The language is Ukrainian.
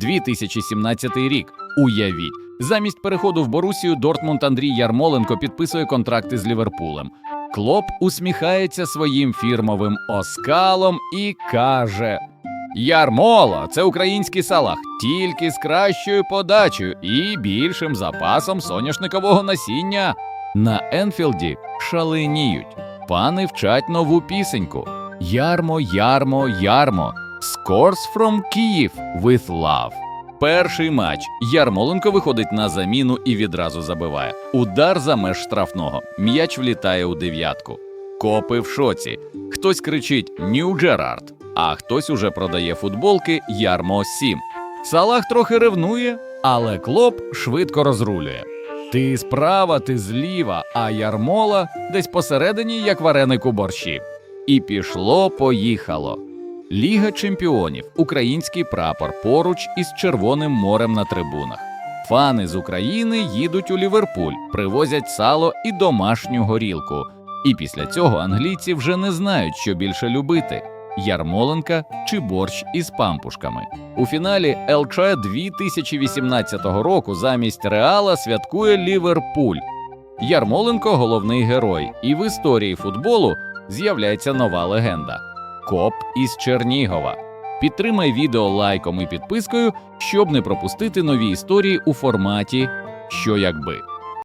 2017 рік. Уявіть, замість переходу в Борусію Дортмунд Андрій Ярмоленко підписує контракти з Ліверпулем. Клоп усміхається своїм фірмовим оскалом і каже: Ярмола це український салах, тільки з кращою подачею і більшим запасом соняшникового насіння. На Енфілді шаленіють. Пани вчать нову пісеньку. Ярмо, ярмо, ярмо. Scores from Kyiv with love. Перший матч. Ярмоленко виходить на заміну і відразу забиває. Удар за меж штрафного. М'яч влітає у дев'ятку. Копи в шоці. Хтось кричить Нью Джерард, а хтось уже продає футболки Ярмо 7. Салах трохи ревнує, але клоп швидко розрулює. Ти справа, ти зліва, а ярмола десь посередині, як вареник у борщі. І пішло, поїхало. Ліга чемпіонів, український прапор поруч із Червоним морем на трибунах. Фани з України їдуть у Ліверпуль, привозять сало і домашню горілку. І після цього англійці вже не знають, що більше любити: ярмоленка чи борщ із пампушками. У фіналі ЛЧ 2018 року замість Реала святкує Ліверпуль. Ярмоленко головний герой, і в історії футболу з'являється нова легенда Коп із Чернігова. Підтримай відео лайком і підпискою, щоб не пропустити нові історії у форматі Що якби.